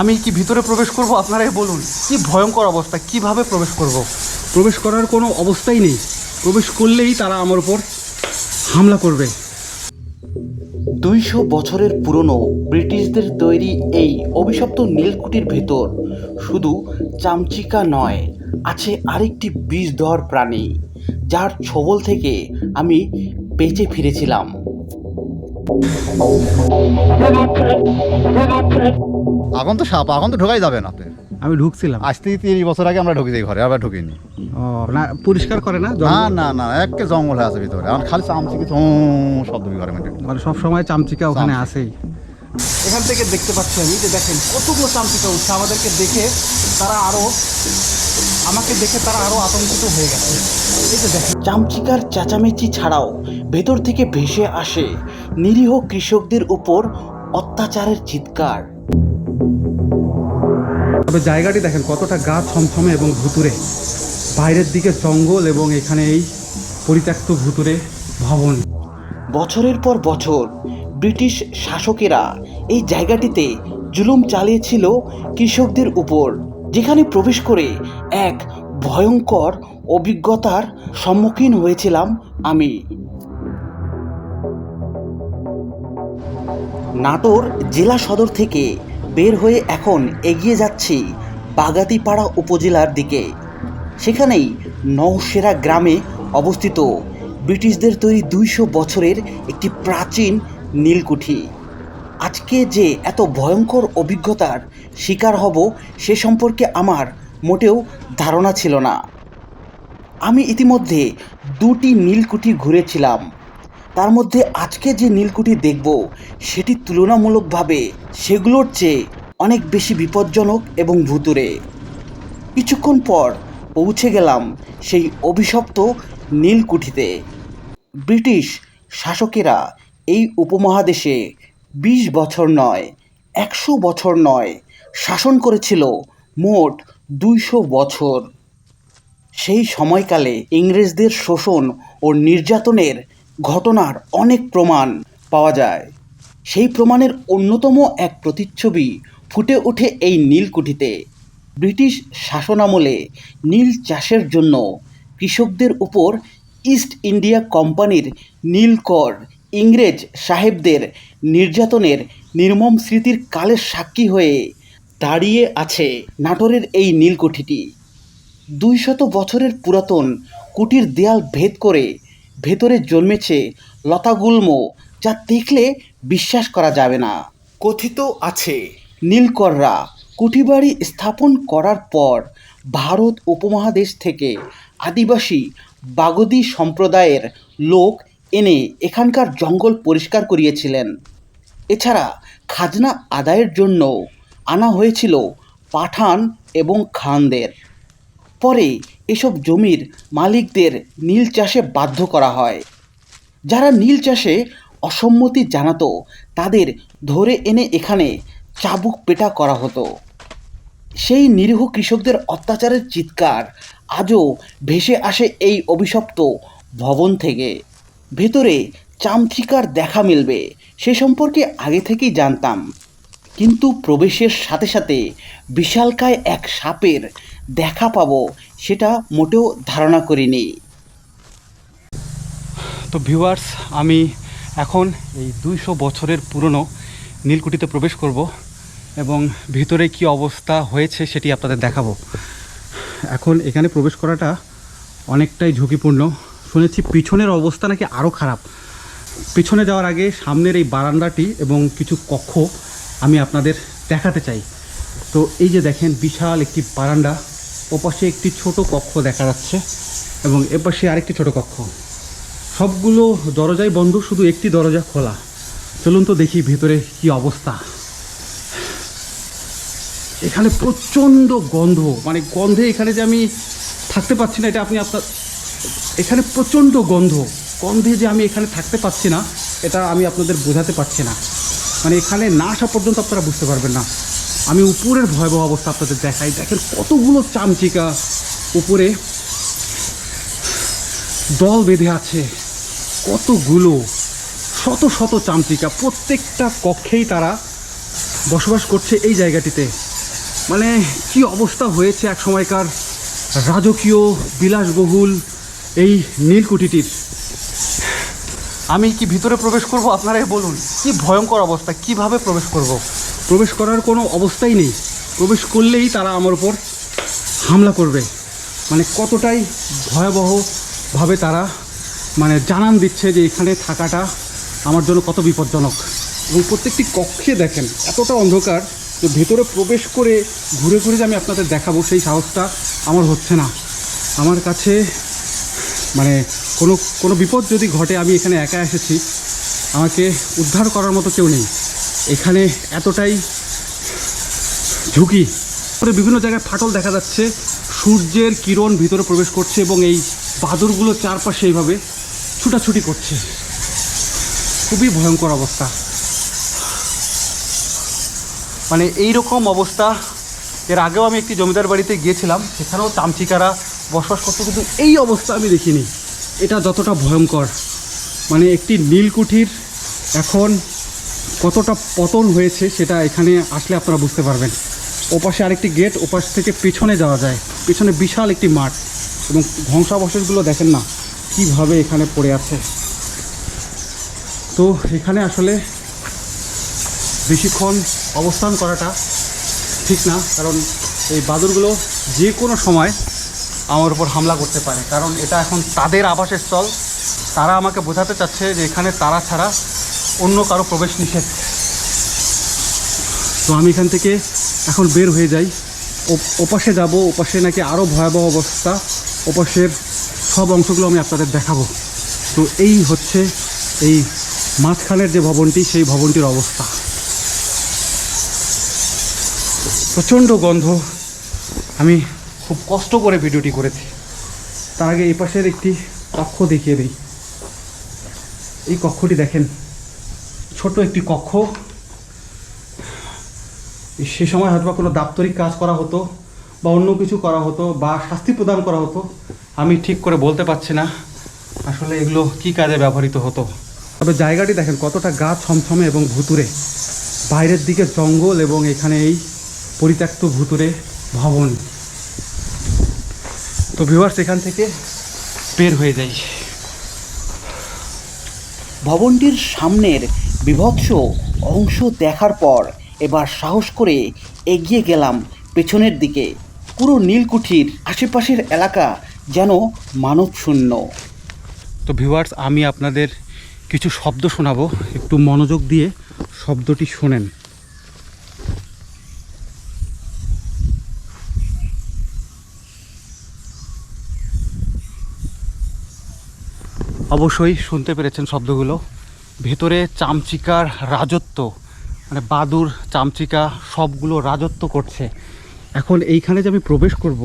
আমি কি ভিতরে প্রবেশ করব? আপনারাই বলুন। কি ভয়ঙ্কর অবস্থা, কীভাবে প্রবেশ করব? প্রবেশ করার কোনো অবস্থাই নেই। প্রবেশ করলেই তারা আমার উপর হামলা করবে। দুইশো বছরের পুরনো ব্রিটিশদের তৈরি এই অভিশপ্ত নীলকুঠির ভেতর শুধু চামচিকা নয়, আছে আরেকটি বিষধর প্রাণী, যার ছবল থেকে আমি বেঁচে ফিরেছিলাম। এখন তো সাপ এখন তো ঢোকাই যাবে না আপনি আমি ঢুকছিলাম। আজ থেকে তিরিশ বছর আগে আমরা ঢুকে যাই ঘরে আবার ঢুকিনি। ও না পরিষ্কার করে না না না না একে জঙ্গল হয়ে আছে ভিতরে। এখন খালি চামচি কিছু শব্দ ঘরে মধ্যে মানে সব সময় চামচিকা ওখানে চামচিকা। আসেই এখান থেকে দেখতে পাচ্ছি আমি যে দেখেন কতগুলো চামচিকা উঠছে। আমাদেরকে দেখে তারা আরও আমাকে দেখে তারা আরও আতঙ্কিত হয়ে গেছে। এই যে দেখেন চামচিকার চেঁচামেচি ছাড়াও ভেতর থেকে ভেসে আসে নিরীহ কৃষকদের উপর অত্যাচারের চিৎকার। তবে জায়গাটি দেখেন কতটা গা ছমছমে এবং ভুতুরে বাইরের দিকে জঙ্গল এবং এখানে এই পরিত্যক্ত ভুতুরে ভবন। বছরের পর বছর ব্রিটিশ শাসকেরা এই জায়গাটিতে জুলুম চালিয়েছিল কৃষকদের উপর, যেখানে প্রবেশ করে এক ভয়ঙ্কর অভিজ্ঞতার সম্মুখীন হয়েছিলাম আমি। নাটোর জেলা সদর থেকে বের হয়ে এখন এগিয়ে যাচ্ছি বাগাতিপাড়া উপজেলার দিকে। সেখানেই নওশেরা গ্রামে অবস্থিত। ব্রিটিশদের তৈরি দুইশো বছরের একটি প্রাচীন নীলকুঠি। আজকে যে এত ভয়ঙ্কর অভিজ্ঞতার শিকার হব সে সম্পর্কে আমার মোটেও ধারণা ছিল না। আমি ইতিমধ্যে দুটি নীলকুঠি ঘুরেছিলাম। তার মধ্যে আজকে যে নীলকুঠি দেখব, সেটি তুলনামূলকভাবে সেগুলোর চেয়ে অনেক বেশি বিপজ্জনক এবং ভুতুরে কিছুক্ষণ পর পৌঁছে গেলাম সেই অভিশপ্ত নীলকুঠিতে। ব্রিটিশ শাসকেরা এই উপমহাদেশে বিশ বছর নয়, একশো বছর নয় শাসন করেছিল মোট দুইশো বছর। সেই সময়কালে ইংরেজদের শোষণ ও নির্যাতনের ঘটনার অনেক প্রমাণ পাওয়া যায়। সেই প্রমাণের অন্যতম এক প্রতিচ্ছবি ফুটে ওঠে এই নীলকুঠিতে। ব্রিটিশ শাসনামলে নীল চাষের জন্য কৃষকদের উপর ইস্ট ইন্ডিয়া কোম্পানির নীলকর ইংরেজ সাহেবদের নির্যাতনের নির্মম স্মৃতির কালের সাক্ষী হয়ে দাঁড়িয়ে আছে নাটোরের এই নীলকুঠিটি। দুইশত বছরের পুরাতন কুটির দেয়াল ভেদ করে ভেতরে জন্মেছে লতাগুল্ম যা দেখলে বিশ্বাস করা যাবে না। কথিত আছে। নীলকররা কুঠিবাড়ি স্থাপন করার পর ভারত উপমহাদেশ থেকে আদিবাসী বাগদি সম্প্রদায়ের লোক এনে এখানকার জঙ্গল পরিষ্কার করিয়েছিলেন। এছাড়া খাজনা আদায়ের জন্য আনা হয়েছিল পাঠান এবং খানদের। পরে এসব জমির মালিকদের নীল চাষে বাধ্য করা হয়। যারা নীল চাষে অসম্মতি জানাতো, তাদের ধরে এনে এখানে চাবুক পেটা করা হতো। সেই নিরীহ কৃষকদের অত্যাচারের চিৎকার আজও ভেসে আসে এই অভিশপ্ত ভবন থেকে। ভেতরে চামচিকার দেখা মিলবে, সে সম্পর্কে আগে থেকেই জানতাম। কিন্তু প্রবেশের সাথে সাথে বিশালকায় এক সাপের দেখা পাবো, সেটা মোটেও ধারণা করিনি। তো ভিউয়ার্স আমি এখন এই দুইশো বছরের পুরনো নীলকুঠিতে প্রবেশ করব এবং ভিতরে কি অবস্থা হয়েছে সেটি আপনাদের দেখাবো। এখন এখানে প্রবেশ করাটা অনেকটাই ঝুঁকিপূর্ণ। শুনেছি পিছনের অবস্থা নাকি আরও খারাপ। পিছনে যাওয়ার আগে সামনের এই বারান্দাটি এবং কিছু কক্ষ আমি আপনাদের দেখাতে চাই। তো এই যে দেখেন, বিশাল একটি বারান্দা। ওপাশে একটি ছোট কক্ষ দেখা যাচ্ছে এবং এপাশে আরেকটি ছোট কক্ষ। সবগুলো দরজাই বন্ধ, শুধু একটি দরজা খোলা। চলুন তো দেখি ভেতরে কি অবস্থা। এখানে প্রচণ্ড গন্ধ মানে গন্ধে এখানে যে আমি থাকতে পারছি না, এটা আপনি আপনার এখানে প্রচণ্ড গন্ধ। গন্ধে যে আমি এখানে থাকতে পারছি না, এটা আমি আপনাদের বোঝাতে পারছি না। মানে এখানে না আসা পর্যন্ত আপনারা বুঝতে পারবেন না। আমি উপরের ভয়াবহ অবস্থা আপনাদের দেখাই। দেখেন কতগুলো চামচিকা উপরে দল বেঁধে আছে। কতগুলো? শত শত চামচিকা। প্রত্যেকটা কক্ষেই তারা বসবাস করছে এই জায়গাটিতে। মানে কি অবস্থা হয়েছে এক সময়কার রাজকীয় বিলাসবহুল এই নীলকুঠিটির? আমি কি ভিতরে প্রবেশ করব? আপনারাই বলুন। কি ভয়ঙ্কর অবস্থা। কীভাবে প্রবেশ করব? প্রবেশ করার কোনো অবস্থাই নেই। প্রবেশ করলেই তারা আমার উপর হামলা করবে। মানে কতটাই ভয়াবহভাবে তারা মানে জানান দিচ্ছে যে এখানে থাকাটা আমার জন্য কত বিপজ্জনক। এবং প্রত্যেকটি কক্ষে দেখেন, এতটা অন্ধকার যে ভেতরে প্রবেশ করে ঘুরে ঘুরে যে আমি আপনাদের দেখাবো, সেই সাহসটা আমার হচ্ছে না। আমার কাছে মানে কোনো কোনো বিপদ যদি ঘটে, আমি এখানে একা এসেছি, আমাকে উদ্ধার করার মতো কেউ নেই। এখানে এতটাই ঝুঁকি। বিভিন্ন জায়গায় ফাটল দেখা যাচ্ছে। সূর্যের কিরণ ভিতরে প্রবেশ করছে এবং এই বাদুরগুলো চারপাশে এইভাবে ছুটাছুটি করছে। খুবই ভয়ঙ্কর অবস্থা। মানে এই রকম অবস্থা। এর আগেও আমি একটি জমিদার বাড়িতে গিয়েছিলাম। সেখানেও তামচিকারা বসবাস করতে, কিন্তু এই অবস্থা আমি দেখিনি। এটা যতটা ভয়ঙ্কর। মানে একটি নীলকুঠির এখন কতটা পতন হয়েছে সেটা এখানে আসলে আপনারা বুঝতে পারবেন। ওপাশে আরেকটি গেট, ওপাশ থেকে পিছনে যাওয়া যায়। পিছনে বিশাল একটি মাঠ এবং ধ্বংসাবশেষগুলো দেখেন না, কীভাবে এখানে পড়ে আছে। তো এখানে আসলে বেশিক্ষণ অবস্থান করাটা ঠিক না, কারণ এই বাদুরগুলো যে কোনো সময় আমার উপর হামলা করতে পারে। কারণ এটা এখন তাদের আবাসের স্থল তারা আমাকে বোঝাতে চাচ্ছে যে এখানে তারা ছাড়া অন্য কারও প্রবেশ নিষেধ। তো আমি এখান থেকে এখন বের হয়ে যাই। ওপাশে যাব, ওপাশে নাকি আরও ভয়াবহ অবস্থা। ওপাশের সব অংশগুলো আমি আপনাদের দেখাবো। তো এই হচ্ছে এই মাঝখানের যে ভবনটি, সেই ভবনটির অবস্থা। প্রচণ্ড গন্ধ। আমি খুব কষ্ট করে ভিডিওটি করেছি। তার আগে এই পাশের একটি কক্ষ দেখিয়ে দিই। এই কক্ষটি দেখেন। ছোট একটি কক্ষ। সে সময় হয়তো কোনো দাপ্তরিক কাজ করা হতো বা অন্য কিছু করা হতো বা শাস্তি প্রদান করা হতো। আমি ঠিক করে বলতে পারছি না আসলে এগুলো কি কাজে ব্যবহৃত হতো। তবে জায়গাটি দেখেন কতটা গা ছমছমে এবং ভুতুরে বাইরের দিকে জঙ্গল এবং এখানে এই পরিত্যক্ত ভুতুরে ভবন। তো ভিউয়ার্স এখান থেকে বের হয়ে যাই। ভবনটির সামনের বিভৎস অংশ দেখার পর এবার সাহস করে এগিয়ে গেলাম পেছনের দিকে। পুরো নীলকুঠির আশেপাশের এলাকা যেন মানবশূন্য। তো ভিউয়ার্স আমি আপনাদের কিছু শব্দ শোনাবো। একটু মনোযোগ দিয়ে শব্দটি শোনেন। অবশ্যই শুনতে পেরেছেন শব্দগুলো। ভেতরে চামচিকার রাজত্ব মানে বাদুর, চামচিকা সবগুলো রাজত্ব করছে। এখন এইখানে যে আমি প্রবেশ করব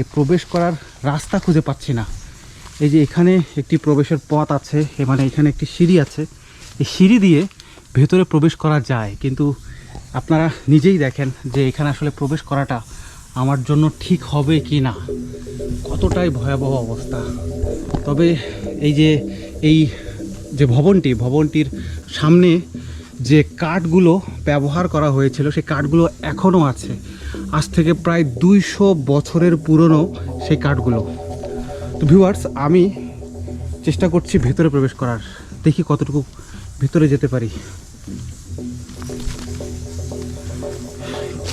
এই প্রবেশ করার রাস্তা খুঁজে পাচ্ছি না। এই যে এখানে একটি প্রবেশের পথ আছে মানে এখানে একটি সিঁড়ি আছে। এই সিঁড়ি দিয়ে ভেতরে প্রবেশ করা যায়, কিন্তু আপনারা নিজেই দেখেন যে এখানে আসলে প্রবেশ করাটা আমার জন্য ঠিক হবে কি না। কতটাই ভয়াবহ অবস্থা। তবে এই যে এই যে ভবনটি, ভবনটির সামনে যে কাঠগুলো ব্যবহার করা হয়েছিল, সেই কাঠগুলো এখনও আছে। আজ থেকে প্রায় দুইশো বছরের পুরনো সেই কাঠগুলো। তো ভিউয়ার্স আমি চেষ্টা করছি ভেতরে প্রবেশ করার। দেখি কতটুকু ভেতরে যেতে পারি।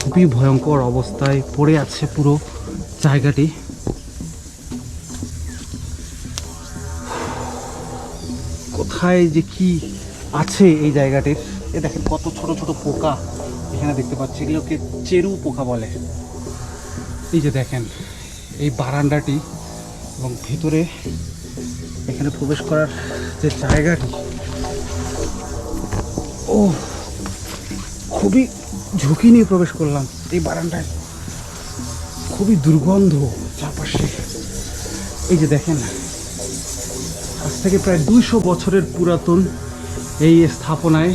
খুবই ভয়ঙ্কর অবস্থায় পড়ে আছে পুরো জায়গাটি। কোথায় যে কি আছে এই জায়গাটির? এ দেখেন কত ছোট ছোট পোকা এখানে দেখতে পাচ্ছি। এগুলোকে চেরু পোকা বলে। এই যে দেখেন, এই বারান্দাটি এবং ভিতরে এখানে প্রবেশ করার যে জায়গাটি, ও, খুবই ঝুঁকি নিয়ে প্রবেশ করলাম এই বারান্দায়। খুবই দুর্গন্ধ চারপাশে। এই যে দেখেন থেকে প্রায় দুইশো বছরের পুরাতন এই স্থাপনায়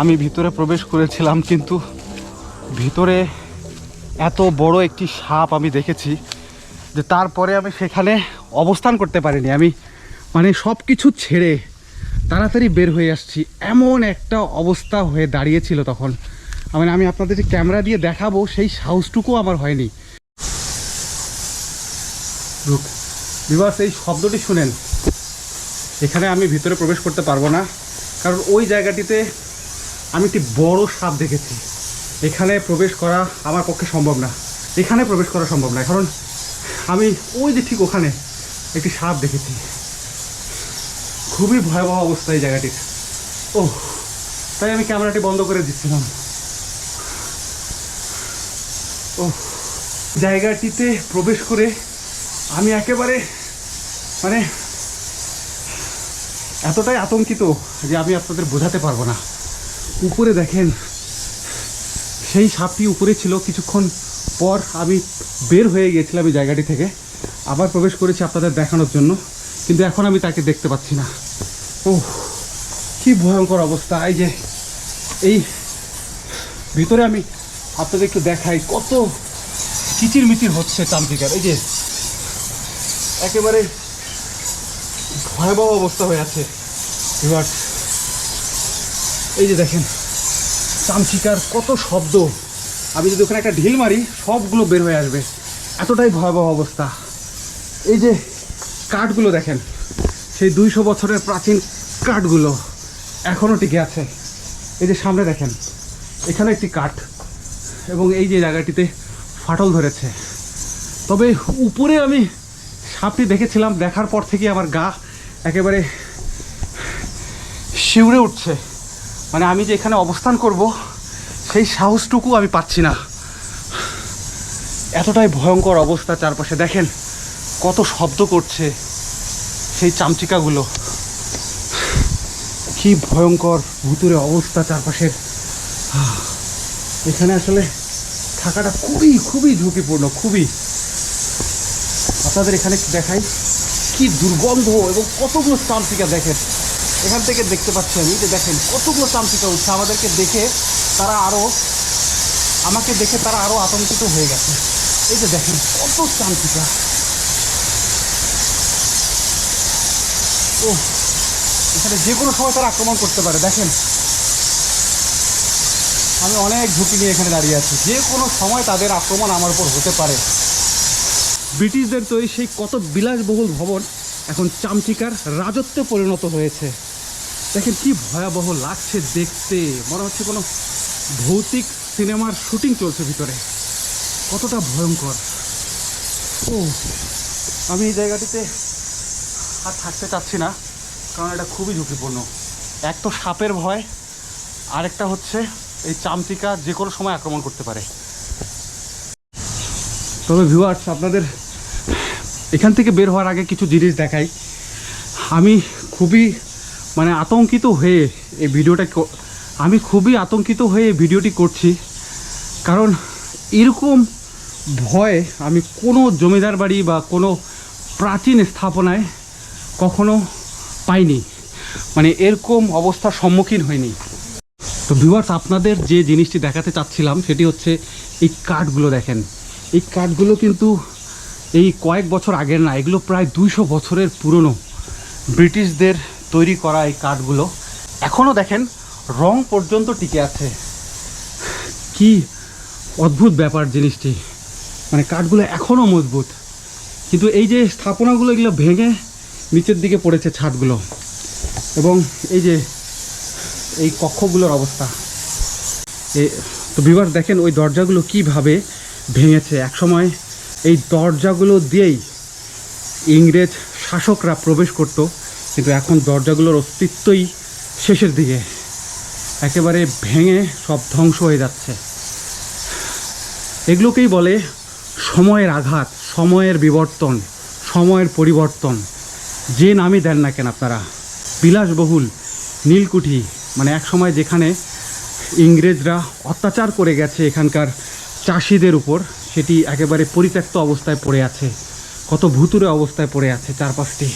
আমি ভিতরে প্রবেশ করেছিলাম, কিন্তু ভিতরে এত বড় একটি সাপ আমি দেখেছি। যে তারপরে আমি সেখানে অবস্থান করতে পারিনি। আমি মানে সব কিছু ছেড়ে তাড়াতাড়ি বের হয়ে আসছি। এমন একটা অবস্থা হয়ে দাঁড়িয়েছিল তখন। মানে আমি আপনাদের যে ক্যামেরা দিয়ে দেখাবো, সেই সাহসটুকু আমার হয়নি। বিবাস, এই শব্দটি শুনেন। এখানে আমি ভিতরে প্রবেশ করতে পারব না। কারণ ওই জায়গাটিতে আমি একটি বড় সাপ দেখেছি। এখানে প্রবেশ করা আমার পক্ষে সম্ভব না। এখানে প্রবেশ করা সম্ভব না। কারণ আমি ওই যে ঠিক ওখানে একটি সাপ দেখেছি। খুবই ভয়াবহ অবস্থা এই জায়গাটির। ও তাই আমি ক্যামেরাটি বন্ধ করে দিচ্ছিলাম। ও জায়গাটিতে প্রবেশ করে আমি একেবারে মানে এতটাই আতঙ্কিত যে আমি আপনাদের বোঝাতে পারব না। উপরে দেখেন, সেই সাপটি উপরে ছিল কিছুক্ষণ পর আমি বের হয়ে গিয়েছিলাম এই জায়গাটি থেকে। আবার প্রবেশ করেছি আপনাদের দেখানোর জন্য, কিন্তু এখন আমি তাকে দেখতে পাচ্ছি না। ও কি ভয়ঙ্কর অবস্থা। এই যে, এই ভিতরে আমি আপনাদের একটু দেখাই কত কিচিরমিচির হচ্ছে চামচিকার এই যে, একেবারে ভয়াবহ অবস্থা হয়ে আছে। এবার, এই যে দেখেন চামচিকার কত শব্দ। আমি যদি ওখানে একটা ঢিল মারি, সবগুলো বের হয়ে আসবে। এতটাই ভয়াবহ অবস্থা। এই যে কাঠগুলো দেখেন, সেই দুইশো বছরের প্রাচীন কাঠগুলো এখনও টিকে আছে। এই যে সামনে দেখেন, এখানে একটি কাঠ এবং এই যে জায়গাটিতে ফাটল ধরেছে। তবে উপরে আমি সাপটি দেখেছিলাম, দেখার পর থেকে আমার গা একেবারে শিউরে উঠছে। মানে আমি যে এখানে অবস্থান করব সেই সাহসটুকু আমি পাচ্ছি না। এতটাই ভয়ঙ্কর অবস্থা চারপাশে। দেখেন কত শব্দ করছে সেই চামচিকাগুলো। কি ভয়ঙ্কর ভুতুরে অবস্থা চারপাশের এখানে আসলে থাকাটা খুবই খুবই ঝুঁকিপূর্ণ, খুবই। আপনাদের এখানে দেখাই। কি দুর্গন্ধ এবং কতগুলো চামচিকা দেখেন। এখান থেকে দেখতে পাচ্ছি আমি যে দেখেন কতগুলো চামচিকা উঠছে। আমাদেরকে দেখে তারা আরও আমাকে দেখে তারা আরও আতঙ্কিত হয়ে গেছে। এই যে দেখেন, কত চামচিকা ও এখানে যে কোনো সময় তারা আক্রমণ করতে পারে, দেখেন। আমি অনেক ঝুঁকি নিয়ে এখানে দাঁড়িয়ে আছি। যে কোনো সময় তাদের আক্রমণ আমার উপর হতে পারে। ব্রিটিশদের তৈরি সেই কত বিলাসবহুল ভবন এখন চামচিকার রাজত্বে পরিণত হয়েছে। দেখেন কি ভয়াবহ লাগছে দেখতে। মনে হচ্ছে কোনো ভৌতিক সিনেমার শুটিং চলছে ভিতরে। কতটা ভয়ঙ্কর। ও, আমি এই জায়গাটিতে আর থাকতে চাচ্ছি না, কারণ এটা খুবই ঝুঁকিপূর্ণ। এক তো সাপের ভয়, আরেকটা হচ্ছে এই চামচিকা যে কোনো সময় আক্রমণ করতে পারে। তবে ভিউয়ার্স আপনাদের এখান থেকে বের হওয়ার আগে কিছু জিনিস দেখাই। আমি খুবই মানে আতঙ্কিত হয়ে এই ভিডিওটা আমি খুবই আতঙ্কিত হয়ে এই ভিডিওটি করছি। কারণ এরকম ভয় আমি কোনো জমিদার বাড়ি বা কোনো প্রাচীন স্থাপনায় কখনো পাইনি। মানে এরকম অবস্থার সম্মুখীন হয়নি তো ভিউয়ার্স আপনাদের যে জিনিসটি দেখাতে চাচ্ছিলাম সেটি হচ্ছে এই কাঠগুলো দেখেন। এই কাঠগুলো কিন্তু এই কয়েক বছর আগের না, এগুলো প্রায় দুইশো বছরের পুরনো। ব্রিটিশদের তৈরি করা এই কাঠগুলো এখনও দেখেন রং পর্যন্ত টিকে আছে। কি অদ্ভুত ব্যাপার জিনিসটি। মানে কাঠগুলো এখনও মজবুত। কিন্তু এই যে স্থাপনাগুলো, এগুলো ভেঙে নিচের দিকে পড়েছে ছাদগুলো। এবং এই যে এই কক্ষগুলোর অবস্থা। এ, তো বিবার দেখেন ওই দরজাগুলো কীভাবে ভেঙেছে। একসময় এই দরজাগুলো দিয়েই ইংরেজ শাসকরা প্রবেশ করত। কিন্তু এখন দরজাগুলোর অস্তিত্বই শেষের দিকে। একেবারে ভেঙে সব ধ্বংস হয়ে যাচ্ছে। এগুলোকেই বলে সময়ের আঘাত, সময়ের বিবর্তন, সময়ের পরিবর্তন। যে নামই দেন না কেন আপনারা। বিলাসবহুল, নীলকুঠি মানে এক সময় যেখানে ইংরেজরা অত্যাচার করে গেছে এখানকার চাষিদের উপর, সেটি একেবারে পরিত্যক্ত অবস্থায় পড়ে আছে। কত ভুতুরে অবস্থায় পড়ে আছে চারপাশটি।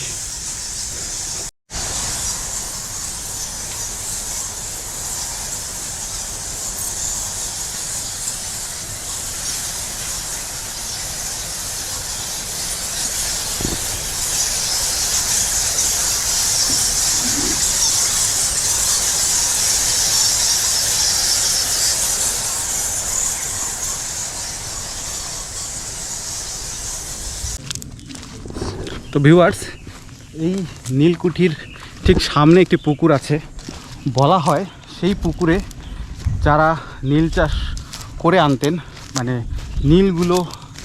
তো ভিউয়ার্স এই নীলকুঠির ঠিক সামনে একটি পুকুর আছে। বলা হয় সেই পুকুরে যারা নীল চাষ করে আনতেন মানে নীলগুলো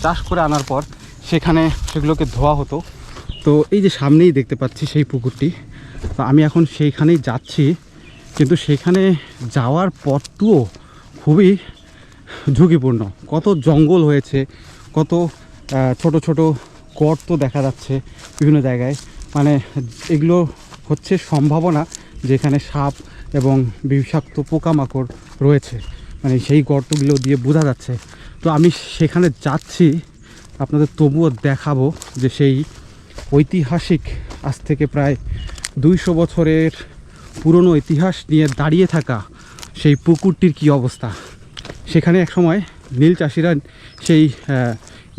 চাষ করে আনার পর সেখানে সেগুলোকে ধোয়া হতো। তো এই যে সামনেই দেখতে পাচ্ছি সেই পুকুরটি, তো আমি এখন সেইখানেই যাচ্ছি। কিন্তু সেখানে যাওয়ার পথটুও খুবই ঝুঁকিপূর্ণ। কত জঙ্গল হয়েছে, কত ছোট ছোট গর্ত দেখা যাচ্ছে বিভিন্ন জায়গায়। মানে এগুলো হচ্ছে সম্ভাবনা যেখানে সাপ এবং বিষাক্ত পোকামাকড় রয়েছে। মানে সেই গর্তগুলো দিয়ে বোঝা যাচ্ছে। তো আমি সেখানে যাচ্ছি, আপনাদের তবুও দেখাবো যে সেই ঐতিহাসিক, আজ থেকে প্রায় দুইশো বছরের পুরনো ইতিহাস নিয়ে দাঁড়িয়ে থাকা সেই পুকুরটির কি অবস্থা? সেখানে এক সময় নীল চাষিরা সেই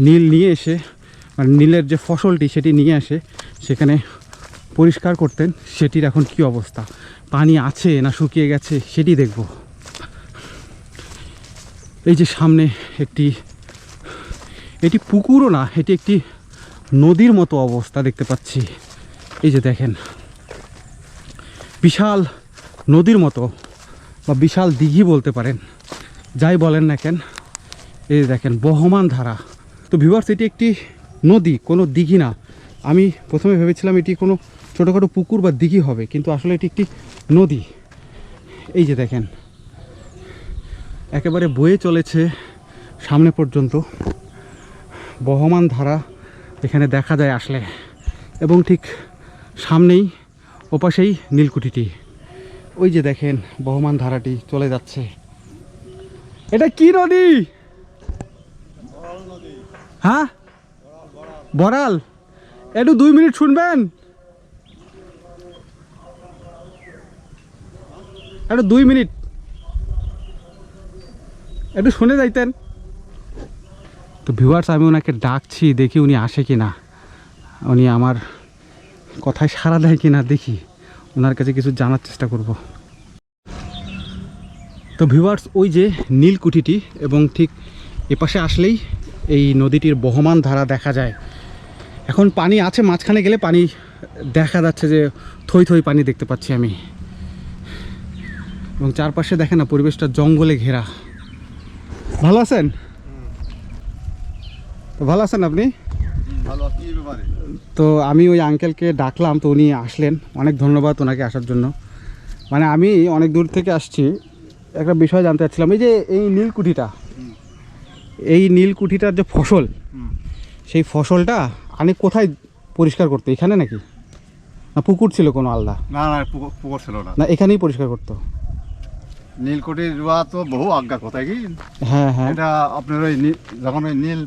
নীল নিয়ে এসে নীলের যে ফসলটি সেটি নিয়ে আসে সেখানে পরিষ্কার করতেন, সেটির এখন কি অবস্থা? পানি আছে না শুকিয়ে গেছে সেটি দেখব। এই যে সামনে একটি, এটি পুকুরও না, এটি একটি নদীর মতো অবস্থা দেখতে পাচ্ছি। এই যে দেখেন, বিশাল নদীর মতো বা বিশাল দিঘি বলতে পারেন, যাই বলেন না কেন, এই দেখেন, বহমান ধারা। তো ভিউয়ার্স এটি একটি নদী কোনো দিঘি না। আমি প্রথমে ভেবেছিলাম এটি কোনো ছোটোখাটো পুকুর বা দিঘি হবে কিন্তু আসলে এটি একটি নদী। এই যে দেখেন একেবারে বয়ে চলেছে সামনে পর্যন্ত। বহমান ধারা এখানে দেখা যায় আসলে এবং ঠিক সামনেই ওপাশেই নীলকুঠিটি। ওই যে দেখেন বহমান ধারাটি চলে যাচ্ছে। এটা কি নদী? হ্যাঁ? বরাল একটু দুই মিনিট শুনবেন। একটু দুই মিনিট। একটু শুনে যাইতেন। তো ভিউয়ার্স আমি ওনাকে ডাকছি, দেখি উনি আসে কি না উনি আমার কথায় সাড়া দেয় কি না দেখি। ওনার কাছে কিছু জানার চেষ্টা করব। তো ভিউয়ার্স ওই যে নীলকুঠিটি, এবং ঠিক এপাশে আসলেই এই নদীটির বহমান ধারা দেখা যায়। এখন পানি আছে মাঝখানে গেলে পানি দেখা যাচ্ছে যে থই থই পানি দেখতে পাচ্ছি আমি। এবং চারপাশে দেখেন না পরিবেশটা জঙ্গলে ঘেরা। ভালো আছেন? তো ভালো আছেন আপনি? ভালো তো আমি ওই আঙ্কেলকে ডাকলাম তো উনি আসলেন। অনেক ধন্যবাদ ওনাকে আসার জন্য। মানে আমি অনেক দূর থেকে আসছি। একটা বিষয় জানতে চাচ্ছিলাম এই যে এই নীলকুঠিটা এই নীলকুঠিটার যে ফসল সেই ফসলটা আনি কোথায় পরিষ্কার করতো? এখানে নাকি? না পুকুর ছিল কোনো আলাদা? না না পুকুর পুকুর ছিল না। না এখানেই পরিষ্কার করতো। নীলকুঠির রুয়া তো বহু আজ্ঞা কোথায় কি? হ্যাঁ হ্যাঁ। এটা আপনার ওই যখন ওই নীল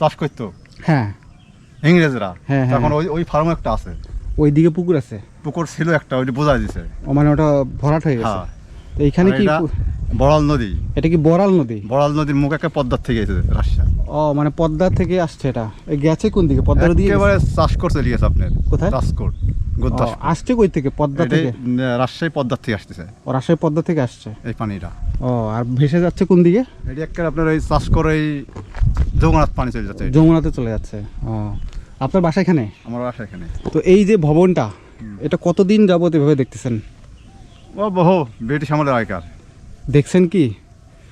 চাষ করতো হ্যাঁ। ইংরেজরা হ্যাঁ, হ্যাঁ, তখন হ্যাঁ। ওই ওই ফার্ম একটা আছে। ওই দিকে পুকুর আছে? পুকুর ছিল একটা ওইটা বোঝা দিছে। ও মানে ওটা ভরাট হয়ে গেছে? হ্যাঁ। তো এইখানে কি এটা পু- বড়াল নদী। এটা কি বড়াল নদী? বড়াল নদীর মুখ একটা পদ্মার থেকে এসেছে রাজশাহী ও মানে পদ্মা থেকে আসছে এটা। এই গেছে কোন দিকে? পদ্মার দিয়ে একেবারে চাষ করতে গিয়েছে আপনার। কোথায়? চাষকোট আসছে কই থেকে? পদ্মা থেকে? রাজশাহী পদ্মার থেকে আসতেছে। ও রাজশাহী পদ্মা থেকে আসছে? এই পানিটা। ও আর ভেসে যাচ্ছে কোন দিকে? এটি একটা আপনার ওই চাষ করে এই যমুনাথ পানি চলে যাচ্ছে। যমুনাতে চলে যাচ্ছে। ও আপনার বাসা এখানে? আমার বাসা এখানে। তো এই যে ভবনটা এটা কতদিন যাবত এভাবে দেখতেছেন? ও বহু ব্রিটিশ আমাদের আগেকার। দেখছেন কি?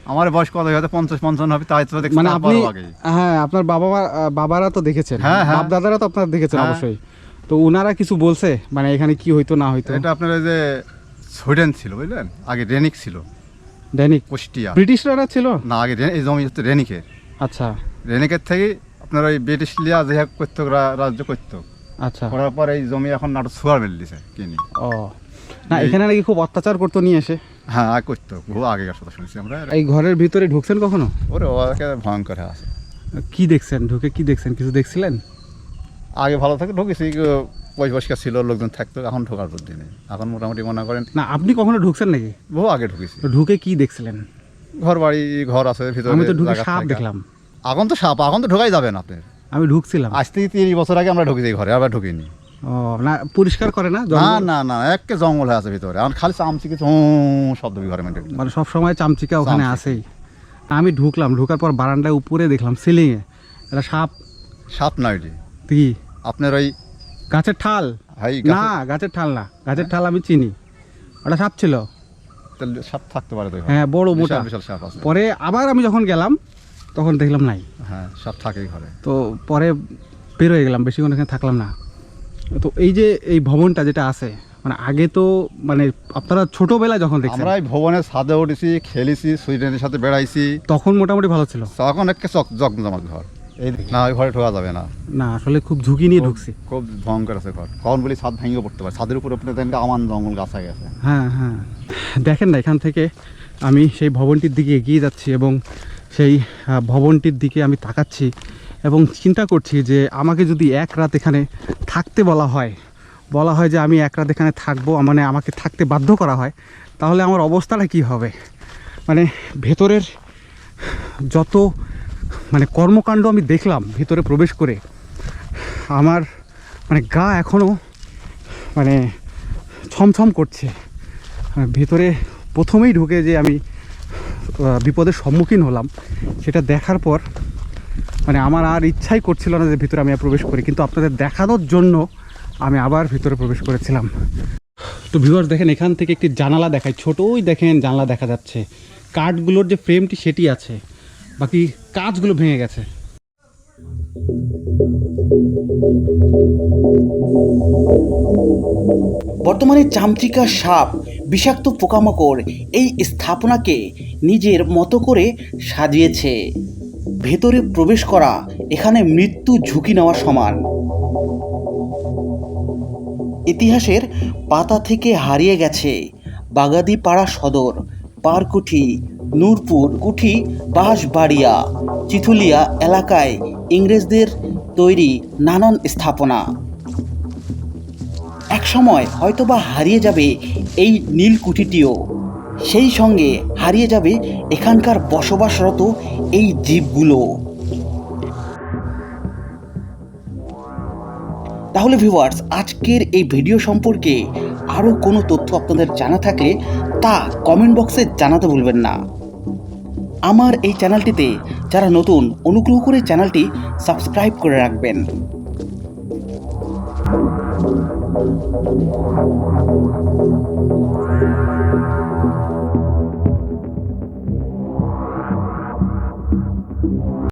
আমার বয়স কত? হয়তো পঞ্চাশ পঞ্চান্ন হবে তাই তো মানে আপনি হ্যাঁ আপনার বাবা বাবারা তো দেখেছেন। হ্যাঁ, হ্যাঁ। বাপ দাদারা তো আপনারা দেখেছেন হ্যাঁ। অবশ্যই। তো উনারা কিছু বলছে? মানে এখানে কি হইতো না হইতো? এটা আপনার ওই যে সুইডেন ছিল বুঝলেন? আগে রেনিক ছিল। দৈনিক কুষ্টিয়া। ব্রিটিশরা ছিল? না আগে এই জমি হচ্ছে রেনিকের আচ্ছা। রেনিকের থেকে আপনার ওই ব্রিটিশ লিয়া যে করতো রাজ্য করতো। আচ্ছা। করার পর এই জমি এখন নাটক সুয়ার মেল দিছে কিনি। ও। না এখানে নাকি খুব অত্যাচার করতো নিয়ে এসে। হ্যাঁ করতো। বহু আগেকার কথা শুনছি আমরা। এই ঘরের ভিতরে ঢুকছেন কখনো? ওরে ওকে ভয়ঙ্কর আছে। কি দেখছেন? ঢুকে কি দেখছেন? কিছু দেখছিলেন? আগে ভালো থাকে ঢুকেছি পয়সা পয়সা ছিল লোকজন থাকতো এখন ঢোকার বুদ্ধি নেই। এখন মোটামুটি মনে করেন না আপনি কখনো ঢুকছেন নাকি? বহু আগে ঢুকেছি। ঢুকে কি দেখছিলেন? ঘর বাড়ি ঘর আছে ভিতরে আমি তো ঢুকে সাপ দেখলাম। এখন তো সাপ এখন তো ঢোকাই যাবে না আপনার। আমি ঢুকছিলাম। আজ থেকে তিরিশ বছর আগে আমরা ঢুকেছি ঘরে আবার ঢুকিনি। ও না পরিষ্কার করে না না না না একে জঙ্গল হয়ে আছে ভিতরে। এখন খালি শব্দ ঘরে মানে সব সময় চামচিকা ওখানে আমি ঢুকলাম ঢুকার পর বারান্দায় উপরে দেখলাম সিলিংয়ে একটা সাপ। সাপ না ওইটি কি? আপনার ওই গাছের ঠাল? না গাছের ঠাল না। গাছের ঠাল আমি চিনি। ওটা সাপ ছিল। সাপ থাকতে পারে তো হ্যাঁ বড় মোটা। বিশাল সাপ আছে। পরে আবার আমি যখন গেলাম তখন দেখলাম নাই। হ্যাঁ সাপ ঘরে। তো পরে বের হয়ে গেলাম বেশিক্ষণ এখানে থাকলাম না। তো এই যে এই ভবনটা যেটা আছে মানে আগে তো মানে আপনারা ছোটবেলায় যখন দেখছেন? আমরা এই ভবনে ছাদে উঠেছি খেলেছি সুইডেনের সাথে বেড়াইছি। তখন মোটামুটি ভালো ছিল? তখন একটা চক জগমজামার ঘর। এই না ওই ঘরে ঢোকা যাবে না। না আসলে খুব ঝুঁকি নিয়ে ঢুকছি। খুব ভয়ঙ্কর আছে ঘর। কখন বলি ছাদ ভেঙে পড়তে পারে। ছাদের উপরে উপরে দেখেন আমান জঙ্গল গাছ গেছে। হ্যাঁ হ্যাঁ। দেখেন না এখান থেকে আমি সেই ভবনটির দিকে এগিয়ে যাচ্ছি এবং সেই ভবনটির দিকে আমি তাকাচ্ছি। এবং চিন্তা করছি যে আমাকে যদি এক রাত এখানে থাকতে বলা হয় বলা হয় যে আমি এক রাত এখানে থাকব মানে আমাকে থাকতে বাধ্য করা হয়, তাহলে আমার অবস্থাটা কি হবে? মানে ভেতরের যত মানে কর্মকাণ্ড আমি দেখলাম ভেতরে প্রবেশ করে, আমার মানে গা এখনও মানে ছমছম করছে। ভেতরে প্রথমেই ঢুকে যে আমি বিপদের সম্মুখীন হলাম, সেটা দেখার পর মানে আমার আর ইচ্ছাই করছিল না যে ভিতরে আমি আর প্রবেশ করি, কিন্তু আপনাদের দেখানোর জন্য আমি আবার ভিতরে প্রবেশ করেছিলাম। তো ভিউয়ার্স দেখেন, এখান থেকে একটি জানালা দেখায়, ছোটই দেখেন জানালা দেখা যাচ্ছে। কাঠগুলোর যে ফ্রেমটি সেটি আছে। বাকি কাঁচগুলো ভেঙে গেছে। বর্তমানে চামচিকা সাপ, বিষাক্ত পোকামাকড় এই স্থাপনাকে নিজের মতো করে সাজিয়েছে। ভেতরে প্রবেশ করা, এখানে মৃত্যু ঝুঁকি নেওয়া সমান। ইতিহাসের পাতা থেকে হারিয়ে গেছে বাগাদিপাড়া সদর, পারকুঠি, নূরপুর, কুঠি, বাঁশবাড়িয়া, চিথুলিয়া এলাকায় ইংরেজদের তৈরি নানান স্থাপনা। একসময় হয়তোবা হারিয়ে যাবে এই নীলকুঠিটিও। সেই সঙ্গে হারিয়ে যাবে এখানকার বসবাসরত এই জীবগুলো। তাহলে ভিউয়ার্স আজকের এই ভিডিও সম্পর্কে আরও কোনো তথ্য আপনাদের জানা থাকলে তা কমেন্ট বক্সে জানাতে ভুলবেন না। আমার এই চ্যানেলটিতে যারা নতুন, অনুগ্রহ করে চ্যানেলটি সাবস্ক্রাইব করে রাখবেন।